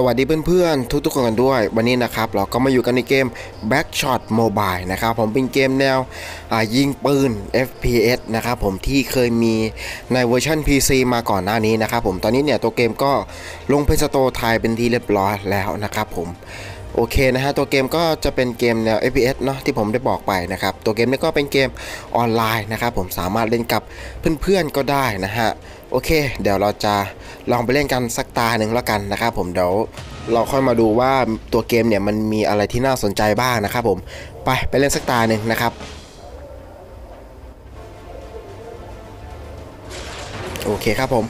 สวัสดีเพื่อนๆ ทุกๆคนกันด้วย วันนี้นะครับเราก็มาอยู่กันในเกม Backshot Mobile นะครับผมเป็นเกมแนวยิงปืน FPS นะครับผมที่เคยมีในเวอร์ชัน PC มาก่อนหน้านี้นะครับผมตอนนี้เนี่ยตัวเกมก็ลงเพนสโตไทยเป็นที่เรียบร้อยแล้วนะครับผมโอเคนะฮะตัวเกมก็จะเป็นเกมแนว FPS เนาะที่ผมได้บอกไปนะครับตัวเกมนี้ก็เป็นเกมออนไลน์นะครับผมสามารถเล่นกับเพื่อนๆก็ได้นะฮะโอเค เดี๋ยวเราจะ ลองไปเล่นกันสักตาหนึ่งแล้วกันนะครับผมเดี๋ยวเราค่อยมาดูว่าตัวเกมเนี่ยมันมีอะไรที่น่าสนใจบ้างนะครับผมไปไปเล่นสักตาหนึ่งนะครับโอเคครับผม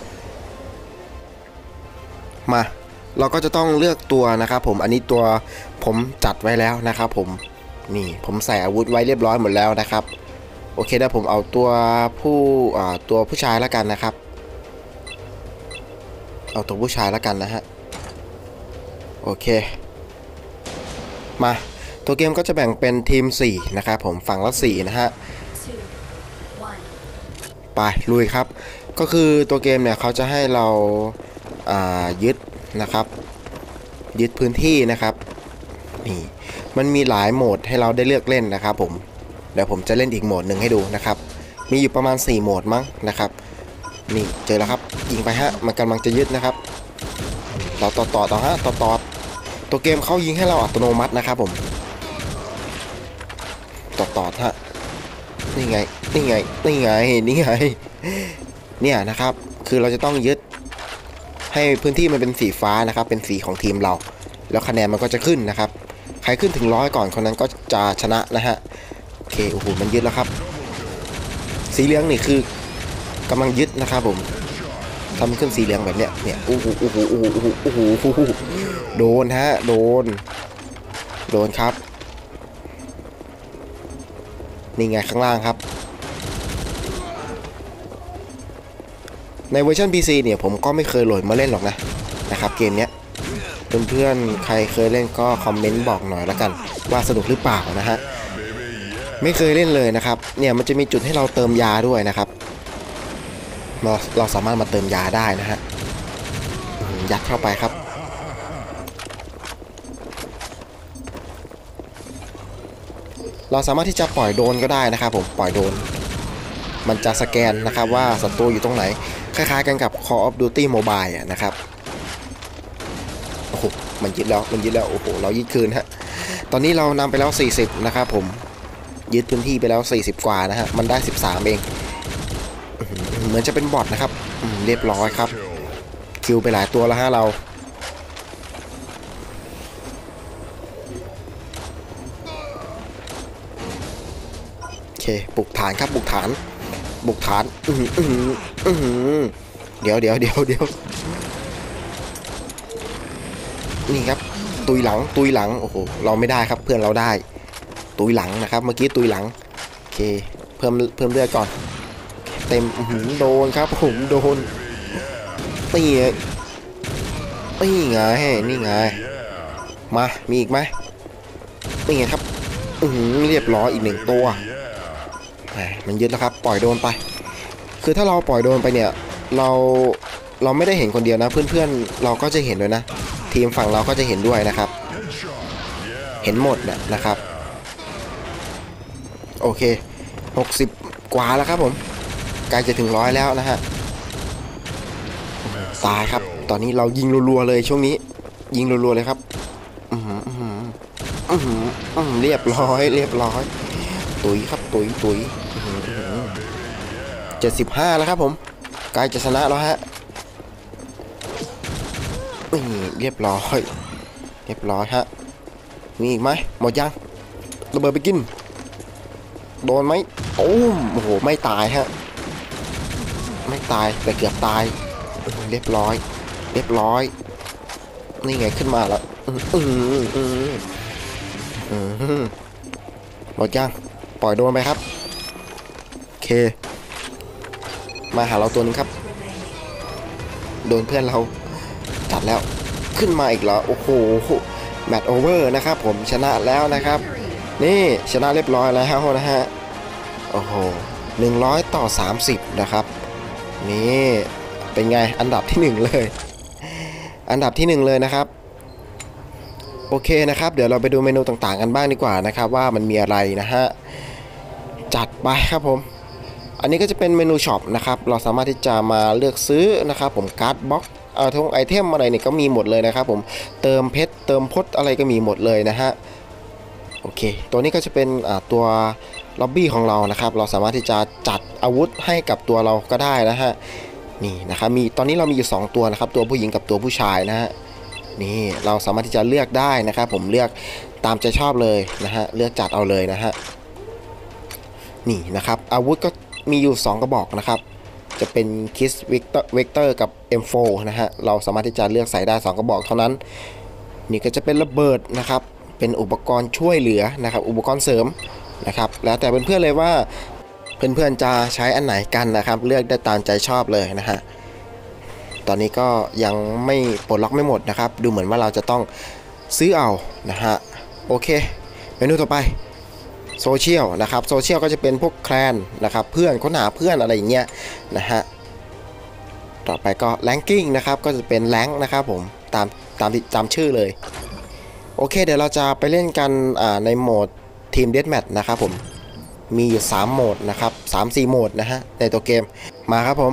มาเราก็จะต้องเลือกตัวนะครับผมอันนี้ตัวผมจัดไว้แล้วนะครับผมนี่ผมใส่อาวุธไว้เรียบร้อยหมดแล้วนะครับ โอเคเดี๋ยวผมเอาตัวผู้อ่าตัวผู้ชายแล้วกันนะครับ เอาตัวผู้ชายแล้วกันนะฮะ โอเค มา ตัวเกมก็จะแบ่งเป็นทีม 4 นะครับผมฝั่งละ 4 นะฮะ ไป ลุยครับ ก็คือตัวเกมเนี่ยเขาจะให้เราายึดนะครับ ยึดพื้นที่นะครับ นี่ มันมีหลายโหมดให้เราได้เลือกเล่นนะครับผม เดี๋ยวผมจะเล่นอีกโหมดหนึ่งให้ดูนะครับ มีอยู่ประมาณ 4 โหมดมั้งนะครับ นี่เจอแล้วครับยิงไปฮะมันกำลังจะยึดนะครับต่อต่อต่อต่อฮะต่อต่อตัวเกมเขายิงให้เราอัตโนมัตินะครับผมต่อต่อฮะนี่ไงนี่ไงนี่ไงนี่ไงเนี่ยนะครับ คือเราจะต้องยึด ให้พื้นที่มันเป็นสีฟ้านะครับ เป็นสีของทีมเรา แล้วคะแนนมันก็จะขึ้นนะครับ ใครขึ้นถึงร้อยก่อนคนนั้นก็จะชนะนะฮะโอเคโอ้โหมันยึดแล้วครับ สีเหลืองนี่คือ กำลังยึดนะครับผมทำขึ้นสีเหลืองแบบเนี้ยเนี่ยโอ้โหโอ้โหโอ้โหโอ้โหโอ้โหโอ้โหโดนฮะโดน โดนครับ นี่ไงข้างล่างครับ ในเวอร์ชัน PC เนี่ยผมก็ไม่เคยโหลดมาเล่นหรอกนะนะครับเกมเนี้ยเพื่อนๆใครเคยเล่นก็คอมเมนต์บอกหน่อยแล้วกัน ว่าสนุกหรือเปล่านะฮะไม่เคยเล่นเลยนะครับ เนี่ยมันจะมีจุดให้เราเติมยาด้วยนะครับ เราเราสามารถมาเติมยาได้นะฮะยัดเข้าไปครับ เราสามารถที่จะปล่อยโดนก็ได้นะครับผมปล่อยโดน มันจะสแกนนะครับว่าศัตรูอยู่ตรงไหน คล้ายๆกันกับ Call of Duty Mobile นะครับโอ้โหมันยึดแล้วมันยึดแล้วโอ้โหเรายึดคืนฮะตอนนี้เรานำไปแล้ว 40 นะครับผมยึดพื้นที่ไปแล้ว 40 กว่านะฮะมันได้ 13 เองอื้อหือ เหมือนจะเป็นบอทนะครับเรียบร้อยครับ คิวไปหลายตัวแล้วฮะเรา โอเคบุกฐานครับบุกฐาน บุกฐาน อือหืออื้อหืออื้อหือเดี๋ยวเดี๋ยวเดี๋ยวเดี๋ยวนี่ครับ ตุยหลังตุยหลังโอ้โหเราไม่ได้ครับเพื่อนเราได้ ตุยหลังนะครับ เมื่อกี้ตุยหลังโอเคเพิ่มเพิ่มเลือดก่อน เต็มหือโดนครับผมโดนนี่ไงนี่ไงนี่ไงมา มีอีกไหมนี่ไงครับอือหือเรียบร้อยอีกหนึ่งตัวมมันยึดแล้วครับ ปล่อยโดนไป คือถ้าเราปล่อยโดนไปเนี่ย เราเราไม่ได้เห็นคนเดียวนะ เพื่อนๆ เราก็จะเห็นด้วยนะ ทีมฝั่งเราก็จะเห็นด้วยนะครับ เห็นหมดนะนะครับ โอเค 60 กว่าแล้วครับผม ใกล้จะถึงร้อยแล้วนะฮะตายครับ ตอนนี้เรายิงรัวๆเลยช่วงนี้ ยิงรัวๆเลยครับอือหืออื้อหืออื้อหืออื้อหือเรียบร้อย เรียบร้อย ตุยครับตุยตุยเจ็ดสิบห้าแล้วครับผมใกล้จะชนะแล้วฮะเรียบร้อย เรียบร้อยฮะมีอีกไหมหมดยังระเบิดไปกิน โดนไหมโอ้โห ไม่ตายฮะ ไม่ตายแต่เกือบตายเรียบร้อย เรียบร้อย นี่ไงขึ้นมาแล้วอืออืออืออือหมดยังปล่อยโดนไปครับโอเค มาหาเราตัวนึงครับ โดนเพื่อนเราจัดแล้วขึ้นมาอีกแล้วโอ้โหแมตช์โอเวอร์นะครับผมชนะแล้วนะครับ นี่ชนะเรียบร้อยแล้วนะฮะโอ้โห100 ต่อ 30 นะครับ นี่เป็นไงอันดับที่ 1 เลย อันดับที่ 1 เลยนะครับ โอเคนะครับ เดี๋ยวเราไปดูเมนูต่างๆกันบ้างดีกว่านะครับ ว่ามันมีอะไรนะฮะจัดไปครับผม อันนี้ก็จะเป็นเมนูช็อปนะครับ เราสามารถที่จะมาเลือกซื้อนะครับผมการ์ดบ็อกเอ่อทงไอเทมอะไรเนี่ยก็มีหมดเลยนะครับผมเติมเพชรเติมพดอะไรก็มีหมดเลยนะฮะโอเค ตัวนี้ก็จะเป็นอ่าตัว ล็อบบี้ของเรานะครับ เราสามารถที่จะจัดอาวุธให้กับตัวเราก็ได้นะฮะนี่นะครับมีตอนนี้เรามีอยู่ 2 ตัวนะครับ ตัวผู้หญิงกับตัวผู้ชายนะฮะนี่เราสามารถที่จะเลือกได้นะครับ ผมเลือกตามใจชอบเลยนะฮะเลือกจัดเอาเลยนะฮะนี่นะครับอาวุธก็มีอยู่ 2 กระบอกนะครับ จะเป็นคิสเวกเตอร์เวกเตอร์กับ M4 นะฮะเราสามารถที่จะเลือกใส่ได้ 2 กระบอกเท่านั้น นี่ก็จะเป็นระเบิดนะครับ เป็นอุปกรณ์ช่วยเหลือนะครับ อุปกรณ์เสริม นะครับ แล้วแต่เพื่อนๆเลยว่าเพื่อนๆจะใช้อันไหนกันนะครับ เลือกได้ตามใจชอบเลยนะฮะตอนนี้ก็ยังไม่ปลดล็อกไม่หมดนะครับ ดูเหมือนว่าเราจะต้องซื้อเอานะฮะโอเค เมนูต่อไปโซเชียลนะครับโซเชียลก็จะเป็นพวกแคลนนะครับเพื่อนค้นหาเพื่อนอะไรอย่างเงี้ยนะฮะต่อไปก็แรงกิ้งนะครับก็จะเป็นแรงนะครับผมตามตามตามชื่อเลย โอเค เดี๋ยวเราจะไปเล่นกันในโหมด ทีมเด a แมทนะครับผมมีอยู่ 3 โหมดนะครับ3-4โหมดนะฮะในตัวเกมมาครับผม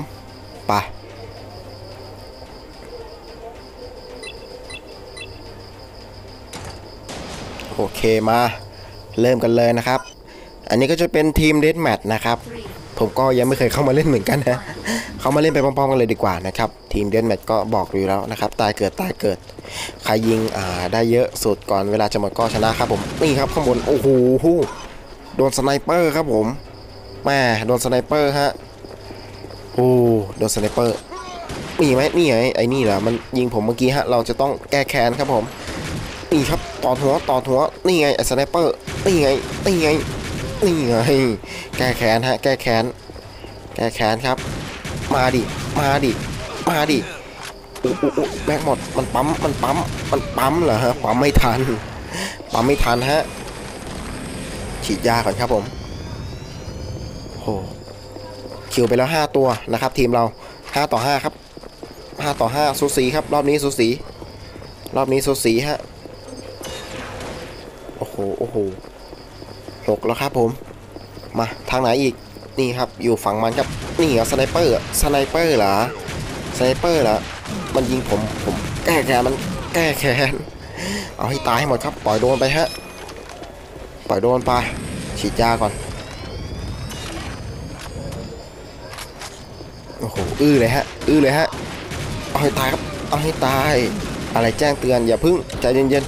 ไปโอเคมาเริ่มกันเลยนะครับ อันนี้ก็จะเป็นทีมเด a แมทนะครับ ผมก็ยังไม่เคยเข้ามาเล่นเหมือนกันนะ เขามาเล่นไปพร้อมๆกันเลยดีกว่านะครับ ทีมเดนแมทก็บอกอยู่แล้วนะครับ ตายเกิดตายเกิด ใครยิงอ่าได้เยอะสุดก่อนเวลาจะหมดก็ชนะครับผม นี่ครับข้างบน โอ้โหโดนสไนเปอร์ครับผมแม่โดนสไนเปอร์ฮะ โอ้โดนสไนเปอร์มีไหมนี่ไงไอ้นี่เหรอมันยิงผมเมื่อกี้ฮะ เราจะต้องแก้แค้นครับผมนี่ครับต่อหัวต่อหัวนี่ไงไอ้สไนเปอร์นี่ไงนี่ไงนี่ไงแก้แค้นฮะ แก้แค้นแก้แค้นครับ มาดิ มาดิ มาดิอุ๊อุ๊อุ๊แม็กหมด มันปั๊ม มันปั๊ม มันปั๊มเหรอฮะ ปั๊มไม่ทัน ปั๊มไม่ทันฮะ ฉีดยาก่อนครับผมโหคิวไปแล้ว 5 ตัวนะครับ ทีมเรา 5 ต่อ 5 ครับ 5 ต่อ 5สูสีครับ รอบนี้สูสี รอบนี้สูสีฮะ โอ้โห โอ้โหหกแล้วครับผม มาทางไหนอีก นี่ครับ อยู่ฝั่งมันครับ นี่เหรอสไนเปอร์สไนเปอร์เหรอสไนเปอร์เหรอมันยิงผมผมแก้แค้นมันแก้แค้นเอาให้ตายให้หมดครับ ปล่อยโดนไปฮะปล่อยโดนไปฉีดยาก่อนโอ้โหอื้อเลยฮะอื้อเลยฮะเอาให้ตายครับเอาให้ตายอะไรแจ้งเตือนอย่าพึ่งใจเย็น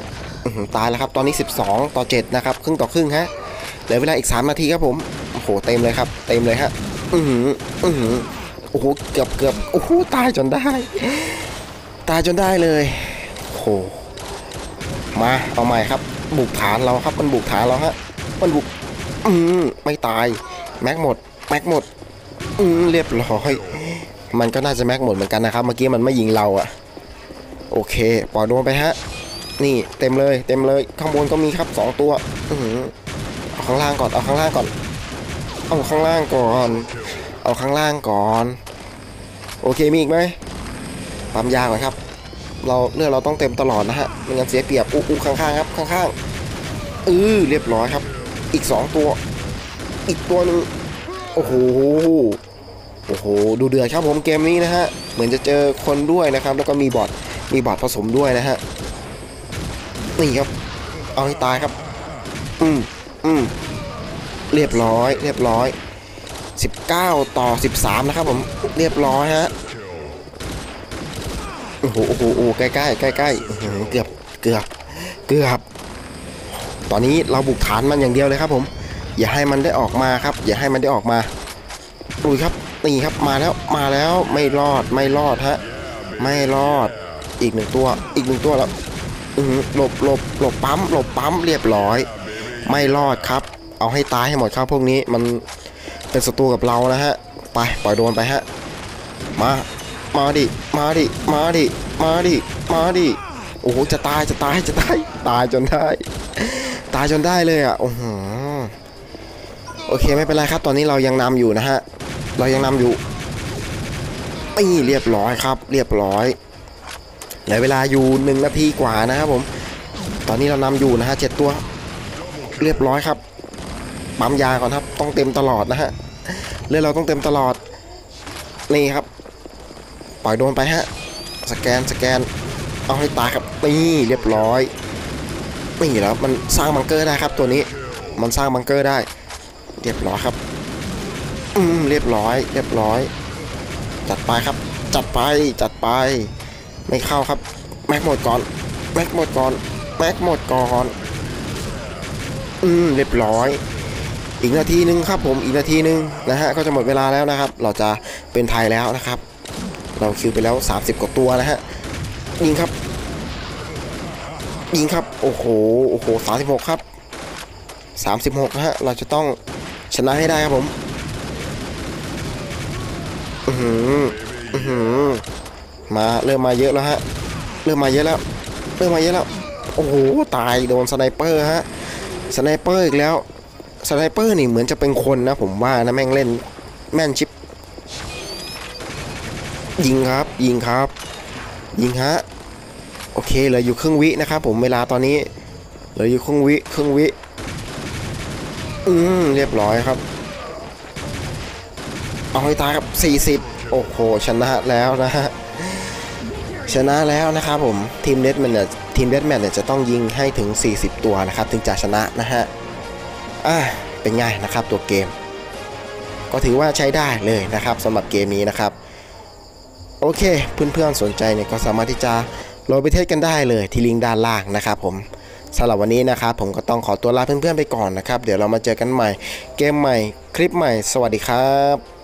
ๆตายแล้วครับตอนนี้ 12 ต่อ 7 นะครับ ครึ่งต่อครึ่งฮะเหลือเวลาอีก 3 นาทีครับผมโอ้โหเต็มเลยครับ เต็มเลยฮะ อืออืออโอ้โห เกือบเกือบโอ้โห ตายจนได้ ตายจนได้เลยโอ้โห มา เอาใหม่ครับ บุกฐานเราครับ มันบุกฐานเราฮะ มันบุก อืมไม่ตาย แม็กหมด แม็กหมด อืมเรียบร้อย มันก็น่าจะแม็กหมดเหมือนกันนะครับ เมื่อกี้มันไม่ยิงเราอะโอเค ปล่อยโดนไปฮะ นี่เต็มเลย เต็มเลย ข้างบนก็มีครับสองตัว อือเอาข้างล่างก่อน เอาข้างล่างก่อน เอาข้างล่างก่อน เอาข้างล่างก่อน โอเคมีอีกไหมปั๊มยาก่อนครับ เราเลือดเราต้องเต็มตลอดนะฮะไม่งั้นเสียเปรียบอู้อู้ข้างๆครับข้างๆเออเรียบร้อยครับ อีกสองตัว อีกตัวหนึ่งโอ้โหโอ้โหดูเดือดครับผมเกมนี้นะฮะเหมือนจะเจอคนด้วยนะครับ แล้วก็มีบอทมีบอทผสมด้วยนะฮะนี่ครับ เอาให้ตายครับ อืมอืม เรียบร้อย เรียบร้อย 19 ต่อ 13 นะครับผม เรียบร้อยฮะ โอ้โหโอ้โหโอ้ใกล้ใกล้ใกล้ใกล้เกือบ เกือบ เกือบ ตอนนี้เราบุกฐานมันอย่างเดียวเลยครับผม อย่าให้มันได้ออกมาครับ อย่าให้มันได้ออกมาดูครับนี่ครับ มาแล้ว มาแล้ว ไม่รอด ไม่รอดฮะ ไม่รอด อีกหนึ่งตัว อีกหนึ่งตัวแล้วหลบหลบหลบปั๊ม หลบปั๊ม เรียบร้อย ไม่รอดครับ เอาให้ตายให้หมดครับพวกนี้มันเป็นศัตรูกับเรานะฮะไปปล่อยโดนไปฮะมามาดิมาดิมาดิมาดิมาดิโอ้โหจะตายจะตายจะตายตายจนได้ ตายจนได้เลยอะโอ้โหโอเคไม่เป็นไรครับ ตอนนี้เรายังนำอยู่นะฮะเรายังนำอยู่นี่เรียบร้อยครับ เรียบร้อยเหลือเวลาอยู่หนึ่งนาทีกว่านะครับผม ตอนนี้เรานำอยู่นะฮะเจ็ดตัว เรียบร้อยครับ ปั๊มยาก่อนครับ ต้องเต็มตลอดนะฮะเลือดเราต้องเต็มตลอด นี่ครับ ปล่อยโดนไปฮะ สแกนสแกน เอาให้ตายครับ นี่เรียบร้อยนี่แล้วมันสร้างบังเกอร์ได้ครับ ตัวนี้ มันสร้างบังเกอร์ได้ เรียบร้อยครับ อืมเรียบร้อย เรียบร้อย จัดไปครับ จัดไป จัดไป ไม่เข้าครับ แม็กหมดก่อน แม็กหมดก่อน แม็กหมดก่อน อืมเรียบร้อย อีกนาทีหนึ่งครับผมอีกนาทีหนึ่งนะฮะก็จะหมดเวลาแล้วนะครับ เราจะเป็นไทยแล้วนะครับ เราคิวไปแล้ว 30 กว่าตัวนะฮะยิงครับ ยิงครับโอ้โหโอ้โหสามสิบหกครับสามสิบหกนะฮะเราจะต้องชนะให้ได้ครับผมอือหืออือหือมาเริ่มมาเยอะแล้วฮะเริ่มมาเยอะแล้วเริ่มมาเยอะแล้วโอ้โหตายโดนสไนเปอร์ฮะสไนเปอร์อีกแล้ว สไนเปอร์นี่เหมือนจะเป็นคนนะผมว่านะแม่งเล่นแม่นชิป ยิงครับ ยิงครับ ยิงฮะ โอเคเหลืออยู่ครึ่งวินะครับผมเวลาตอนนี้เหลืออยู่ครึ่งวิครึ่งวิ อืมเรียบร้อยครับ เอาให้ตายครับ 40 โอ้โหชนะแล้วนะฮะชนะแล้วนะครับผมทีมเดดแมนเนี่ยทีมเดดแมนเนี่ยจะต้องยิงให้ถึง 40 ตัวนะครับ ถึงจะชนะนะฮะ อะเป็นไงนะครับตัวเกม ก็ถือว่าใช้ได้เลยนะครับสำหรับเกมนี้นะครับ โอเคเพื่อนๆสนใจเนี่ยก็สามารถที่จะโหลดไปเทสกันได้เลยที่ลิงก์ด้านล่างนะครับผมสำหรับวันนี้นะครับผมก็ต้องขอตัวลาเพื่อนๆไปก่อนนะครับ เดี๋ยวเรามาเจอกันใหม่ เกมใหม่คลิปใหม่ สวัสดีครับ